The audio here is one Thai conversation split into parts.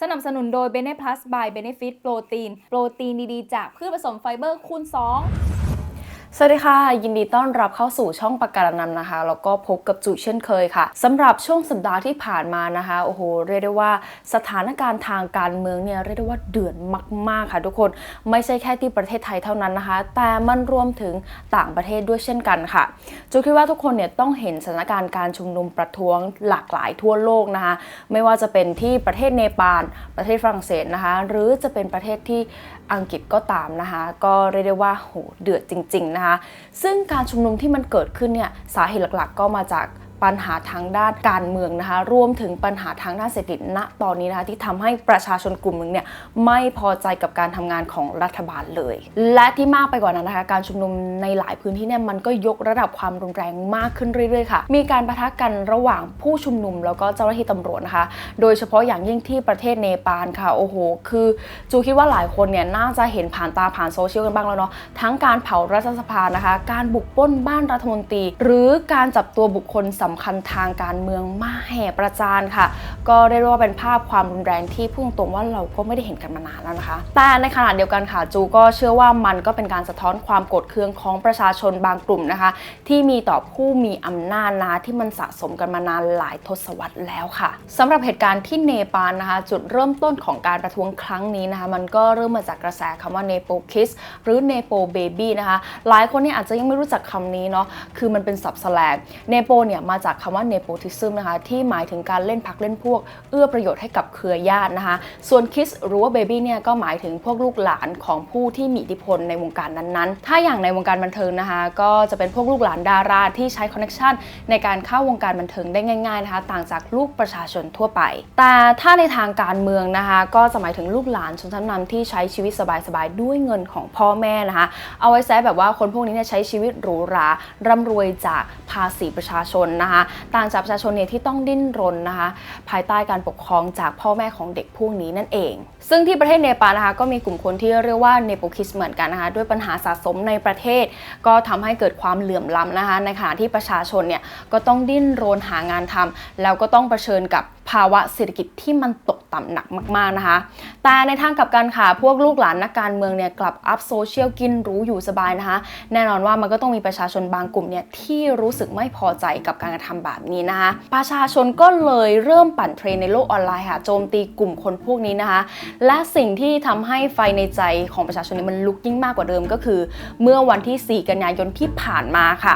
สนับสนุนโดย b e n e Plus by Benefit โปรตีน โปรตีนดีๆ จากพืชผสมไฟเบอร์คูณ2 สวัสดีค่ะ ยินดีต้อนรับเข้าสู่ช่องปากการนันนะคะ แล้วก็พบกับจุเช่นเคยค่ะสำหรับช่วงสัปดาห์ที่ผ่านมานะคะโอ้โหเรียกได้ว่าสถานการณ์ทางการเมืองเนี่ยเรียกได้ว่าเดือดมาก ๆ ค่ะทุกคนไม่ใช่แค่ที่ประเทศไทยเท่านั้นนะคะ แต่มันรวมถึงต่างประเทศด้วยเช่นกันค่ะจูคิดว่าทุกคนเนี่ยต้องเห็นสถานการณ์การชุมนุมประท้วงหลากหลายทั่วโลกนะคะ ไม่ว่าจะเป็นที่ประเทศเนปาลประเทศฝรั่งเศสนะคะ หรือจะเป็นประเทศที่อังกฤษก็ตามนะคะ ก็เรียกได้ว่าโหเดือดจริง ๆ นะคะ ซึ่งการชุมนุมที่มันเกิดขึ้นเนี่ยสาเหตุหลักๆ ก็มาจาก ปัญหาทางด้านการเมืองนะคะ รวมถึงปัญหาทางด้านเศรษฐกิจณตอนนี้นะคะที่ทำให้ประชาชนกลุ่มหนึ่งเนี่ยไม่พอใจกับการทำงานของรัฐบาลเลย และที่มากไปกว่านั้นนะคะ การชุมนุมในหลายพื้นที่เนี่ยมันก็ยกระดับความรุนแรงมากขึ้นเรื่อยๆค่ะ มีการปะทะกันระหว่างผู้ชุมนุมแล้วก็เจ้าหน้าที่ตำรวจนะคะ โดยเฉพาะอย่างยิ่งที่ประเทศเนปาลค่ะโอ้โห คือจูคิดว่าหลายคนเนี่ยน่าจะเห็นผ่านตาผ่านโซเชียลกันบ้างแล้วเนาะทั้งการเผารัฐสภานะคะ การบุกปล้นบ้านรัฐมนตรี หรือการจับตัวบุคคลสำคัญทางการเมืองมาแห่ประจานค่ะ ก็ได้เรียกว่าเป็นภาพความรุนแรงที่พุ่งตรงว่าเราก็ไม่ได้เห็นกันมานานแล้วนะคะ แต่ในขณะเดียวกันค่ะจูก็เชื่อว่ามันก็เป็นการสะท้อนความโกรธเคืองของประชาชนบางกลุ่มนะคะ ที่มีต่อผู้มีอำนาจนะที่มันสะสมกันมานานหลายทศวรรษแล้วค่ะสำหรับเหตุการณ์ที่เนปาลนะคะ จุดเริ่มต้นของการประท้วงครั้งนี้นะคะ มันก็เริ่มมาจากกระแสคำว่าเนโปคิสหรือเนโปเบบี้นะคะ หลายคนเนี่ยอาจจะยังไม่รู้จักคำนี้เนาะคือมันเป็นศัพท์แสลงเนโปเนี่ยมาจากคำว่าเนโปทิซึมนะคะ ที่หมายถึงการเล่นพักเล่นพวก เอื้อประโยชน์ให้กับเครือญาตินะคะ ส่วนคิสหรือว่าเบบี้เนี่ยก็หมายถึงพวกลูกหลานของผู้ที่มีอิทธิพลในวงการนั้นๆ ถ้าอย่างในวงการบันเทิงนะคะ ก็จะเป็นพวกลูกหลานดาราที่ใช้คอนเนคชันในการเข้าวงการบันเทิงได้ง่าย ๆนะคะ ต่างจากลูกประชาชนทั่วไป แต่ถ้าในทางการเมืองนะคะ ก็จะหมายถึงลูกหลานชนชั้นนำที่ใช้ชีวิตสบายๆด้วยเงินของพ่อแม่นะคะ เอาไว้แซะแบบว่าคนพวกนี้เนี่ยใช้ชีวิตหรูหราร่ำรวยจากภาษีประชาชนนะคะต่างจากประชาชนเนี่ยที่ต้องดิ้นรนนะคะ ภายใต้การปกครองจากพ่อแม่ของเด็กพวกนี้นั่นเอง ซึ่งที่ประเทศเนปาลนะคะก็มีกลุ่มคนที่เรียกว่าเนโปคิสเหมือนกันนะคะด้วยปัญหาสะสมในประเทศ ก็ทำให้เกิดความเหลื่อมล้ำนะคะในขณะที่ประชาชนเนี่ยก็ต้องดิ้นรนหางานทำแล้วก็ต้องเผชิญกับภาวะเศรษฐกิจที่มันตกต่ำหนักมาก ๆ นะคะ แต่ในทางกลับกันค่ะ พวกลูกหลานนักการเมืองเนี่ยกลับอัพโซเชียลกินรู้อยู่สบายนะคะ แน่นอนว่ามันก็ต้องมีประชาชนบางกลุ่มเนี่ยที่รู้สึกไม่พอใจกับการกระทำแบบนี้นะคะ ประชาชนก็เลยเริ่มปั่นเทรนในโลกออนไลน์ค่ะโจมตีกลุ่มคนพวกนี้นะคะ และสิ่งที่ทำให้ไฟในใจของประชาชนเนยมันลุกยิ่งมากกว่าเดิมก็คือ เมื่อวันที่ 4 กันยายนที่ผ่านมาค่ะ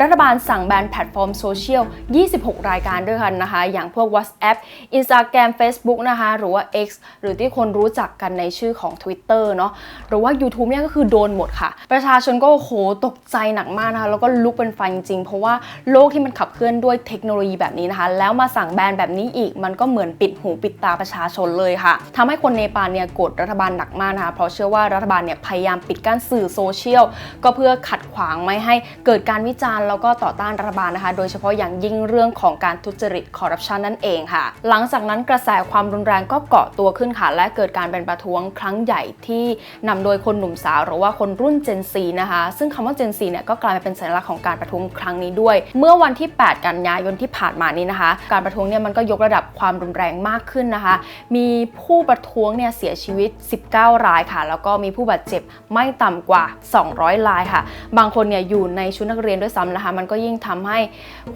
รัฐบาลสั่งแบนแพลตฟอร์มโซเชียล 26 รายการด้วยกันนะคะ อย่างพวก WhatsApp Instagram Facebook นะคะ หรือว่า X หรือที่คนรู้จักกันในชื่อของ Twitter เนาะหรือว่า YouTube เนี่ยก็คือโดนหมดค่ะ ประชาชนก็โหตกใจหนักมากนะคะแล้วก็ลุกเป็นไฟจริงเพราะว่าโลกที่มันขับเคลื่อนด้วยเทคโนโลยีแบบนี้นะคะ แล้วมาสั่งแบนแบบนี้อีกมันก็เหมือนปิดหูปิดตาประชาชนเลยค่ะทำให้คนเนปาลเนี่ยโกรธรัฐบาลหนักมากนะคะเพราะเชื่อว่ารัฐบาลเนี่ยพยายามปิดกั้นสื่อโซเชียลก็เพื่อขัดขวางไม่ให้เกิดการวิจารณ์แล้วก็ต่อต้านรัฐบาลนะคะ โดยเฉพาะอย่างยิ่งเรื่องของการทุจริตคอร์รัปชันนั่นเองค่ะ หลังจากนั้นกระแสความรุนแรงก็เกาะตัวขึ้นค่ะและเกิดการเป็นประท้วงครั้งใหญ่ที่นำโดยคนหนุ่มสาวหรือว่าคนรุ่น Gen Z นะคะ ซึ่งคำว่า Gen Z เนี่ยก็กลายมาเป็นสัญลักษณ์ของการประท้วงครั้งนี้ด้วย เมื่อวันที่8 กันยายนที่ผ่านมานี้นะคะ การประท้วงเนี่ยมันก็ยกระดับความรุนแรงมากขึ้นนะคะ มีผู้ประท้วงเนี่ยเสียชีวิต 19 รายค่ะ แล้วก็มีผู้บาดเจ็บไม่ต่ำกว่า 200 รายค่ะ บางคนเนี่ยอยู่ในชุดนักเรียนด้วยซ้ำนะคะ มันก็ยิ่งทำให้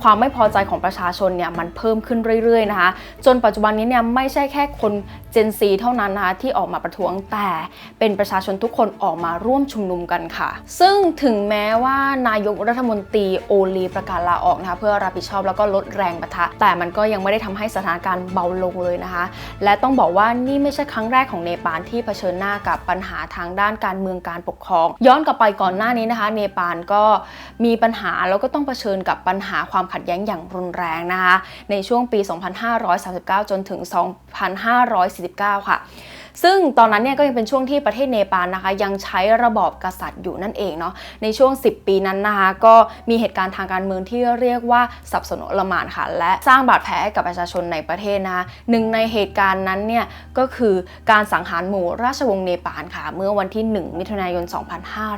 ความไม่พอใจของประชาชนเนี่ยมันเพิ่มขึ้นเรื่อยๆนะคะ จนปัจจุบันนี้เนี่ยไม่ใช่แค่คน Gen Z เท่านั้นนะคะที่ออกมาประท้วงแต่เป็นประชาชนทุกคนออกมาร่วมชุมนุมกันค่ะ ซึ่งถึงแม้ว่านายกรัฐมนตรีโอลีประกาศลาออกนะคะเพื่อรับผิดชอบแล้วก็ลดแรงปะทะ แต่มันก็ยังไม่ได้ทำให้สถานการณ์เบาลงเลยนะคะ และต้องบอกว่านี่ไม่ใช่ครั้งแรกของเนปาลที่เผชิญหน้ากับปัญหาทางด้านการเมืองการปกครอง ย้อนกลับไปก่อนหน้านี้นะคะ เนปาลก็มีปัญหาแล้วก็ต้องเผชิญกับปัญหาความขัดแย้งอย่างรุนแรงนะคะในช่วงปี 2539 จนถึง 2549 ค่ะ ซึ่งตอนนั้นเนี่ยก็ยังเป็นช่วงที่ประเทศเนปาลนะคะ ยังใช้ระบอบกษัตริย์อยู่นั่นเองเนาะในช่วง 10 ปีนั้นนะคะก็มีเหตุการณ์ทางการเมืองที่เรียกว่าสับสนอลมานค่ะและสร้างบาดแผลให้กับประชาชนในประเทศนะคะหนึ่งในเหตุการณ์นั้นเนี่ยก็คือการสังหารหมู่ราชวงศ์เนปาลค่ะ เมื่อวันที่ 1 มิถุนายน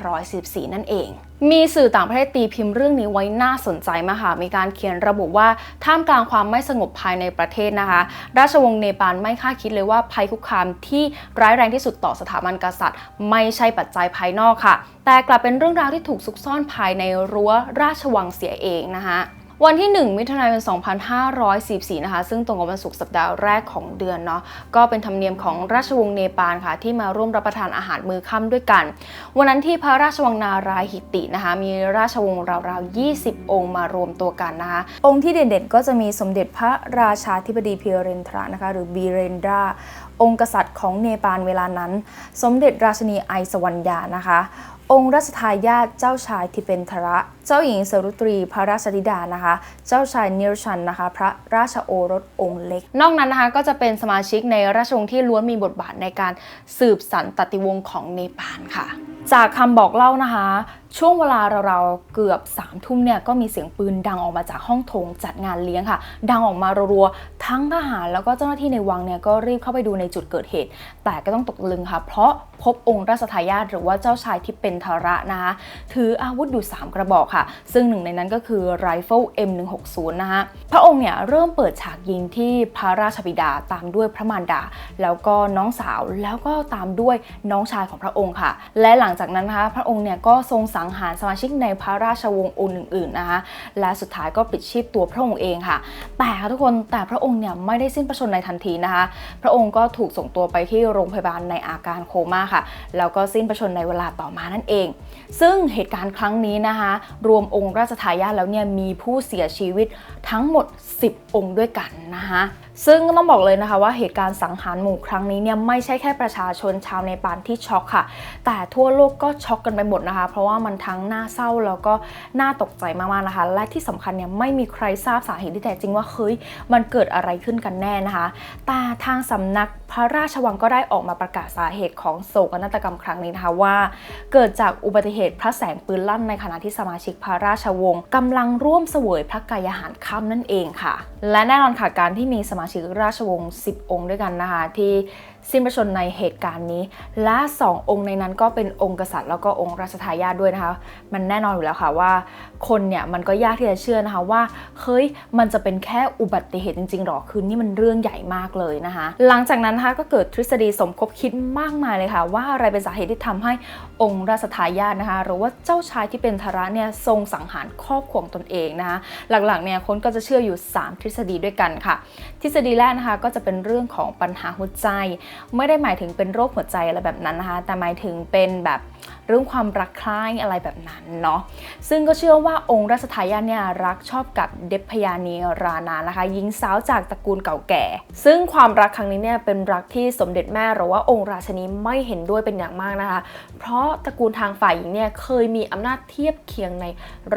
2514นั่นเอง มีสื่อต่างประเทศตีพิมพ์เรื่องนี้ไว้น่าสนใจมากค่ะ มีการเขียนระบุว่าท่ามกลางความไม่สงบภายในประเทศนะคะ ราชวงศ์เนปาลไม่คาดคิดเลยว่าภัยคุกคามที่ร้ายแรงที่สุดต่อสถาบันกษัตริย์ ไม่ใช่ปัจจัยภายนอกค่ะ แต่กลับเป็นเรื่องราวที่ถูกซุกซ่อนภายในรั้วราชวังเสียเองนะคะ วันที่ 1 มิถุนายน 2544 นะคะ ซึ่งตรงกับวันศุกร์สัปดาห์แรกของเดือนเนาะ ก็เป็นธรรมเนียมของราชวงศ์เนปาลค่ะ ที่มาร่วมรับประทานอาหารมื้อค่ำด้วยกัน วันนั้นที่พระราชวังนารายหิตินะคะ มีราชวงศ์ราวๆ 20 องค์มารวมตัวกันนะคะ องค์ที่เด่นๆ ก็จะมีสมเด็จพระราชาธิบดีเพิเรนทรานะคะ หรือบีเรนดราองค์กษัตริย์ของเนปาลเวลานั้น สมเด็จราชนีไอสวรรยานะคะ องค์รัชทายาทเจ้าชายทิเปนทระ เจ้าหญิงสรุตรีพระราชธิดานะคะ เจ้าชายนิรชันนะคะ พระราชโอรสองค์เล็ก นอกนั้นนะคะก็จะเป็นสมาชิกในราชวงศ์ที่ล้วนมีบทบาทในการสืบสันตติวงศ์ของเนปาลค่ะ จากคำบอกเล่านะคะช่วงเวลาเราๆเกือบ3ามทุ่มเนี่ยก็มีเสียงปืนดังออกมาจากห้องโถงจัดงานเลี้ยงค่ะ ดังออกมารัวๆทั้งทหารแล้วก็เจ้าหน้าที่ในวังเนี่ยก็รีบเข้าไปดูในจุดเกิดเหตุ แต่ก็ต้องตกตะลึงค่ะ เพราะพบองค์ราชทายาทหรือว่าเจ้าชายที่เป็นทาระนะคะถืออาวุธอยู่ 3 กระบอกค่ะ ซึ่งหนึ่งในนั้นก็คือไรเฟิล M160 นะคะพระองค์เนี่ยเริ่มเปิดฉากยิงที่พระราชบิดาตามด้วยพระมารดา แล้วก็น้องสาวแล้วก็ตามด้วยน้องชายของพระองค์ค่ะ และหลังจากนั้นนะคะพระองค์เนี่ยก็ทรงสัังหารสมาชิกในพระราชวงศ์องค์อื่นๆนะคะ และสุดท้ายก็ปิดชีพตัวพระองค์เองค่ะ แต่ค่ะทุกคนแต่พระองค์เนี่ยไม่ได้สิ้นพระชนในทันทีนะคะ พระองค์ก็ถูกส่งตัวไปที่โรงพยาบาลในอาการโคม่าค่ะ แล้วก็สิ้นพระชนในเวลาต่อมานั่นเอง ซึ่งเหตุการณ์ครั้งนี้นะคะ รวมองค์ราชทายาทแล้วเนี่ยมีผู้เสียชีวิตทั้งหมด 10 องค์ด้วยกันนะคะ ซึ่งก็ต้องบอกเลยนะคะว่าเหตุการณ์สังหารหมู่ครั้งนี้เนี่ยไม่ใช่แค่ประชาชนชาวเนปาลที่ช็อกค่ะ แต่ทั่วโลกก็ช็อกกันไปหมดนะคะ เพราะว่ามันทั้งน่าเศร้าแล้วก็น่าตกใจมากๆนะคะ และที่สำคัญเนี่ยไม่มีใครทราบสาเหตุที่แท้จริงว่าเฮ้ยมันเกิดอะไรขึ้นกันแน่นะคะ แต่ทางสำนักพระราชวังก็ได้ออกมาประกาศสาเหตุของโศกนาฏกรรมครั้งนี้นะคะว่า เกิดจากอุบัติเหตุพระแสงปืนลั่นในขณะที่สมาชิกพระราชวงศ์กำลังร่วมเสวยพระกายอาหารค่ำนั่นเองค่ะ และแน่นอนค่ะการที่มีสมาชิกราชวงศ์ 10 องค์ด้วยกันนะคะ ที่ สิ้นพระชนในเหตุการณ์นี้ และ2องค์ในนั้นก็เป็นองค์กษัตริย์แล้วก็องค์ราชทายาทด้วยนะคะ มันแน่นอนอยู่แล้วค่ะว่า คนเนี่ยมันก็ยากที่จะเชื่อนะคะว่าเฮ้ยมันจะเป็นแค่อุบัติเหตุจริงๆหรอคือนี่มันเรื่องใหญ่มากเลยนะคะ หลังจากนั้นนะคะก็เกิดทฤษฎีสมคบคิดมากมายเลยค่ะ ว่าอะไรเป็นสาเหตุที่ทำให้องค์ราชทายาทนะคะ หรือว่าเจ้าชายที่เป็นทาระเนี่ยทรงสังหารครอบครัวของตนเองนะคะหลักๆเนี่ยคนก็จะเชื่ออยู่ 3 ทฤษฎีด้วยกันค่ะ ทฤษฎีแรกนะคะก็จะเป็นเรื่องของปัญหาหัวใจไม่ได้หมายถึงเป็นโรคหัวใจอะไรแบบนั้นนะคะ แต่หมายถึงเป็นแบบ เรื่องความรักใคร่อะไรแบบนั้นเนาะซึ่งก็เชื่อว่าองค์รัชทายาทเนี่ยรักชอบกับเดพยานีรานานะคะหญิงสาวจากตระกูลเก่าแก่ ซึ่งความรักครั้งนี้เนี่ยเป็นรักที่สมเด็จแม่หรือว่าองค์ราชนีไม่เห็นด้วยเป็นอย่างมากนะคะ เพราะตระกูลทางฝ่ายหญิงเนี่ยเคยมีอำนาจเทียบเคียงใน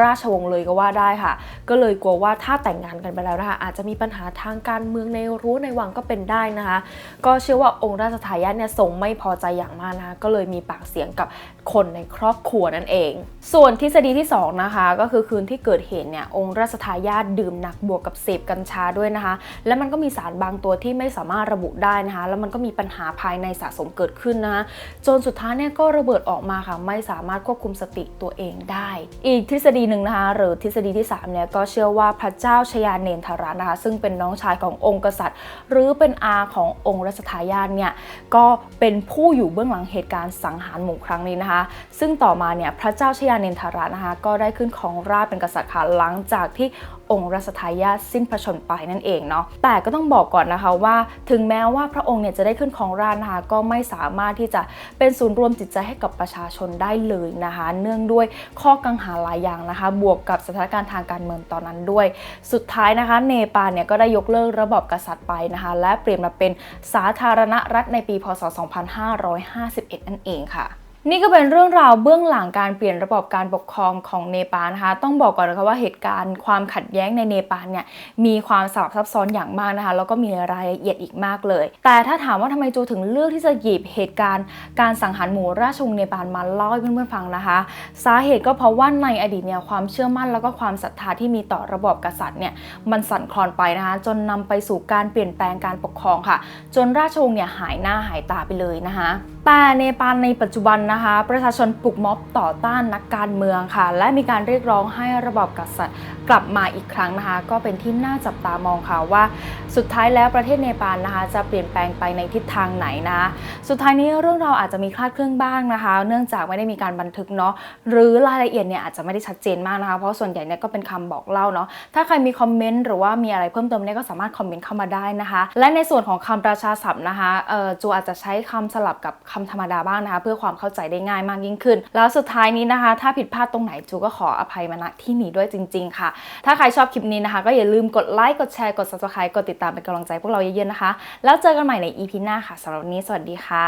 ราชวงศ์เลยก็ว่าได้ค่ะ ก็เลยกลัวว่าถ้าแต่งงานกันไปแล้วนะคะอาจจะมีปัญหาทางการเมืองในรั้วในวังก็เป็นได้นะคะ ก็เชื่อว่าองค์ราชทายาทเนี่ยทรงไม่พอใจอย่างมากนะคะก็เลยมีปากเสียงกับคนในครอบครัวนั่นเอง ส่วนทฤษฎีที่สองนะคะ ก็คือคืนที่เกิดเหตุเนี่ยองค์ราชทายาทดื่มหนักบวกกับเสพกัญชาด้วยนะคะ และมันก็มีสารบางตัวที่ไม่สามารถระบุได้นะคะ แล้วมันก็มีปัญหาภายในสะสมเกิดขึ้นนะคะจนสุดท้ายเนี่ยก็ระเบิดออกมาค่ะ ไม่สามารถควบคุมสติตัวเองได้ อีกทฤษฎีหนึ่งนะคะหรือทฤษฎีที่3เนี่ยก็เชื่อว่าพระเจ้าชยาเนนทรานะคะ ซึ่งเป็นน้องชายขององค์กษัตริย์ หรือเป็นอาขององค์รัชทายาทเนี่ยก็เป็นผู้อยู่เบื้องหลังเหตุการณ์สังหารหมู่ครั้งนี้นะคะซึ่งต่อมาเนี่ยพระเจ้าชยาเนนทรานะคะก็ได้ขึ้นของราชเป็นกษัตริย์ค่ะหลังจากที่องค์รัชทายาทสิ้นพระชนไปนั่นเองเนาะแต่ก็ต้องบอกก่อนนะคะว่า ถึงแม้ว่าพระองค์เนี่ยจะได้ขึ้นของราชนะคะก็ไม่สามารถที่จะเป็นศูนย์รวมจิตใจให้กับประชาชนได้เลยนะคะ เนื่องด้วยข้อกังขาหลายอย่างนะคะ บวกกับสถานการณ์ทางการเมืองตอนนั้นด้วย สุดท้ายนะคะ เนปาลเนี่ยก็ได้ยกเลิกระบอบกษัตริย์ไปนะคะ และเปลี่ยนมาเป็นสาธารณรัฐในปีพศ 2551 นั่นเองค่ะ นี่ก็เป็นเรื่องราวเบื้องหลังการเปลี่ยนระบบการปกครองของเนปาลนะคะ ต้องบอกก่อนนะคะว่าเหตุการณ์ความขัดแย้งในเนปาลเนี่ยมีความสลับซับซ้อนอย่างมากนะคะแล้วก็มีรายละเอียดอีกมากเลย แต่ถ้าถามว่าทำไมจูถึงเลือกที่จะหยิบเหตุการณ์การสังหารหมู่ราชวงศ์เนปาลมาเล่าให้เพื่อนๆฟังนะคะ สาเหตุก็เพราะว่าในอดีตเนี่ยความเชื่อมั่นแล้วก็ความศรัทธาที่มีต่อระบอบกษัตริย์เนี่ยมันสั่นคลอนไปนะคะจนนำไปสู่การเปลี่ยนแปลงการปกครองค่ะ จนราชวงศ์เนี่ยหายหน้าหายตาไปเลยนะคะแต่เนปาลในปัจจุบันนะคะ ประชาชนปลุกม็อบต่อต้านนักการเมืองค่ะ และมีการเรียกร้องให้ระบอบกษัตริย์กลับมาอีกครั้งนะคะ ก็เป็นที่น่าจับตามองค่ะว่าสุดท้ายแล้วประเทศเนปาลนะคะ จะเปลี่ยนแปลงไปในทิศทางไหนนะะสุดท้ายนี้เรื่องเราอาจจะมีคลาดเคลื่อนบ้างนะคะ เนื่องจากไม่ได้มีการบันทึกเนาะหรือรายละเอียดเนี่ยอาจจะไม่ได้ชัดเจนมากนะคะ เพราะส่วนใหญ่เนี่ยก็เป็นคำบอกเล่าเนาะถ้าใครมีคอมเมนต์หรือว่ามีอะไรเพิ่มเติมเนี่ยก็สามารถคอมเมนต์เข้ามาได้นะคะ และในส่วนของคำประชาศัพท์นะคะเออจูอาจจะใช้คำสลับกับคำธรรมดาบ้างนะคะ เพื่อความเข้าใจใจได้ง่ายมากยิ่งขึ้น แล้วสุดท้ายนี้นะคะ ถ้าผิดพลาดตรงไหนจูก็ขออภัยมาณที่นี้ด้วยจริง ๆ ค่ะ ถ้าใครชอบคลิปนี้นะคะ ก็อย่าลืมกดไลค์กดแชร์กด subscribe กดติดตามเป็นกำลังใจพวกเราเยอะๆนะคะ แล้วเจอกันใหม่ใน EP หน้าค่ะสำหรับนนี้สวัสดีค่ะ